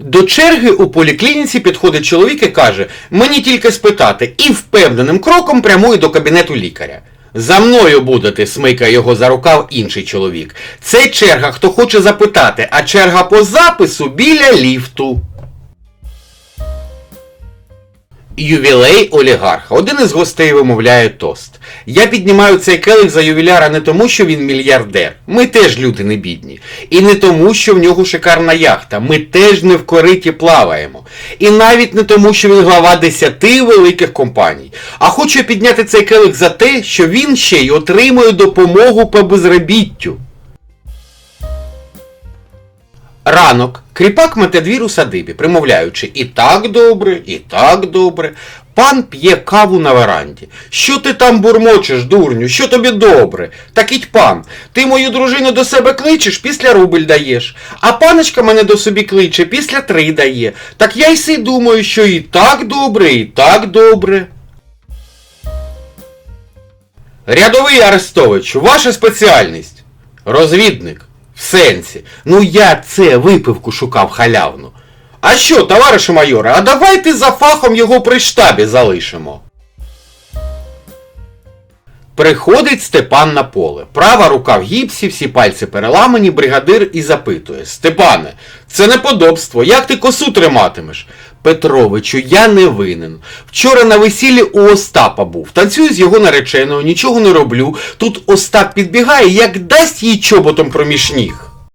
До черги у поліклініці підходить чоловік і каже: мені тільки спитати, і впевненим кроком прямує до кабінету лікаря. За мною будете, смикає його за рукав інший чоловік. Це черга, хто хоче запитати, а черга по запису біля ліфту. Ювілей олігарха. Один із гостей вимовляє тост. Я піднімаю цей келих за ювіляра не тому, що він мільярдер. Ми теж люди не бідні. І не тому, що в нього шикарна яхта. Ми теж не в кориті плаваємо. І навіть не тому, що він глава десяти великих компаній. А хочу підняти цей келих за те, що він ще й отримує допомогу по безробіттю. Ранок. Кріпак мете двір у садибі, примовляючи і так добре, і так добре. Пан п'є каву на веранді. Що ти там бурмочеш, дурню? Що тобі добре? Так іть пан, ти мою дружину до себе кличеш, після рубль даєш. А паночка мене до собі кличе, після три дає. Так я й си думаю, що і так добре, і так добре. Рядовий Арестович, ваша спеціальність. Розвідник. В сенсі. Ну я це випивку шукав халявну. А що, товаришу майоре, а давайте за фахом його при штабі залишимо. Приходить Степан на поле. Права рука в гіпсі, всі пальці переламані, бригадир і запитує: Степане, це неподобство, як ти косу триматимеш? Петровичу, я не винен. Вчора на весіллі у Остапа був. Танцюю з його нареченою, нічого не роблю. Тут Остап підбігає, як дасть їй чоботом проміж ніг.